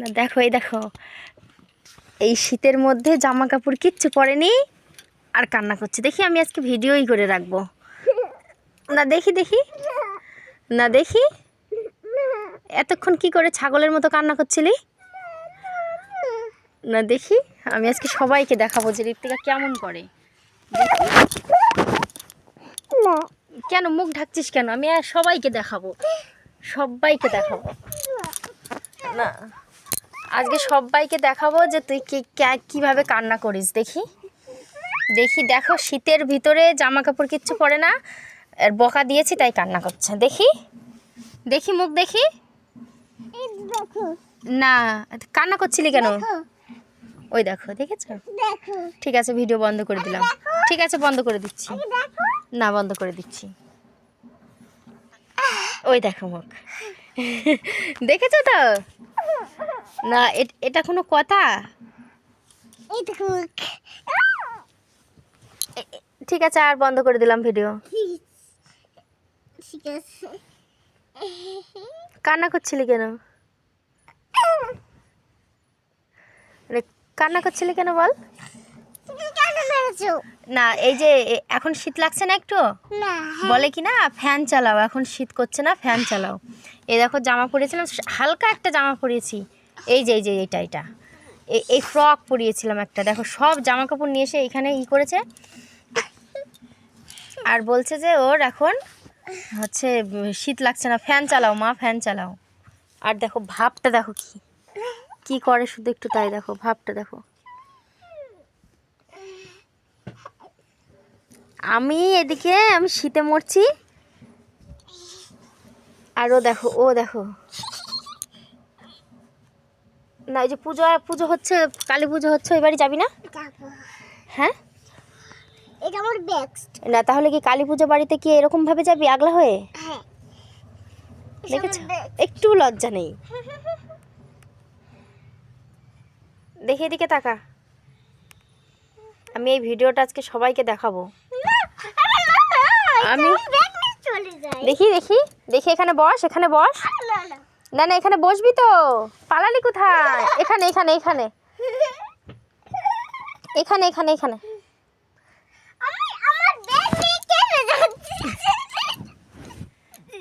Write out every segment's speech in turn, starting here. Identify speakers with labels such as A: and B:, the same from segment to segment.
A: না দেখো এই দেখো। এই শীতের মধ্যে জামা কাপড় কিচ্ছু পরেনি আর কান্না করছে। দেখি আমি আজকে ভিডিওই করে রাখব। না দেখি দেখি। না দেখি। এতক্ষণ কি করে ছাগলের মতো কান্না করছিলি? না দেখি। আমি আজকে সবাইকে দেখাবো যে ঋতিকা কেমন করে। কেন মুখ ঢাকছিস কেন? আমি সবাইকে দেখাবো। সবাইকে দেখাবো। না আজকে সবাইকে দেখাবো যে তুই কীভাবে কান্না করিস দেখি। দেখি দেখো শীতের ভিতরে জামা কাপড় কিচ্ছু পরে না আর বকা দিয়েছি তাই কান্না করছে। দেখি দেখি মুখ দেখি। না কান্না করছিলি কেন? ওই দেখো দেখেছ? ঠিক আছে ভিডিও বন্ধ করে দিলাম। ঠিক আছে বন্ধ করে দিচ্ছি। না বন্ধ করে দিচ্ছি। ওই দেখো মুখ। দেখেছ তো? না এটা কোনো কথা? ঠিক আছে আর বন্ধ করে দিলাম ভিডিও।
B: ঠিক আছে।
A: কান্না করছিলি কেন? কান্না করছিলি কেন বল? না এই যে এখন শীত লাগছে না একটু?
B: না
A: বলে কি না ফ্যান চালাও এখন শীত করছে না ফ্যান চালাও। এই দেখো জামা পরিয়েছিলাম হালকা একটা জামা পরিয়েছি। এই যে এই যে এইটা এটা এই এই ফ্রক পরিয়েছিলাম একটা। দেখো সব জামা কাপড় নিয়ে এসে এখানে ই করেছে। আর বলছে যে ওর এখন হচ্ছে শীত লাগছে না ফ্যান চালাও মা ফ্যান চালাও। আর দেখো ভাবটা দেখো কি। কি করে শুধু একটু তাই দেখো ভাবটা দেখো। আমি এদিকে আমি শীতে মরছি। আর ও দেখো ও দেখো। না এই যে পুজো পুজো হচ্ছে কালী পুজো হচ্ছে ওই বাড়ি যাবি না? হ্যাঁ?
B: এটা আমার
A: না তাহলে কি কালী পুজো বাড়িতে কি এরকম ভাবে যাবি আগলা হয়ে?
B: হ্যাঁ।
A: দেখেছ? একটু লজ্জা নেই। দেখে এদিকে তাকা। আমি এই ভিডিওটা আজকে সবাইকে দেখাবো। আমি
B: ব্যাগ নিয়ে চলে যাই
A: দেখি দেখি দেখি এখানে বস এখানে বস
B: না না
A: না না এখানে বসবি তো পালালি কোথায় এখানে এখানে এখানে এখানে এখানে এখানে
B: আমি আমার ব্যাগ নিয়ে কেন যাচ্ছি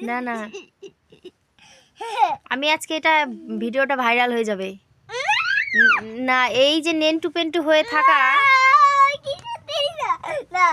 A: না না আমি আজকে এটা ভিডিওটা ভাইরাল হয়ে যাবে না এই যে নেন্টু পেন্টু হয়ে থাকা
B: কিছু দেই না না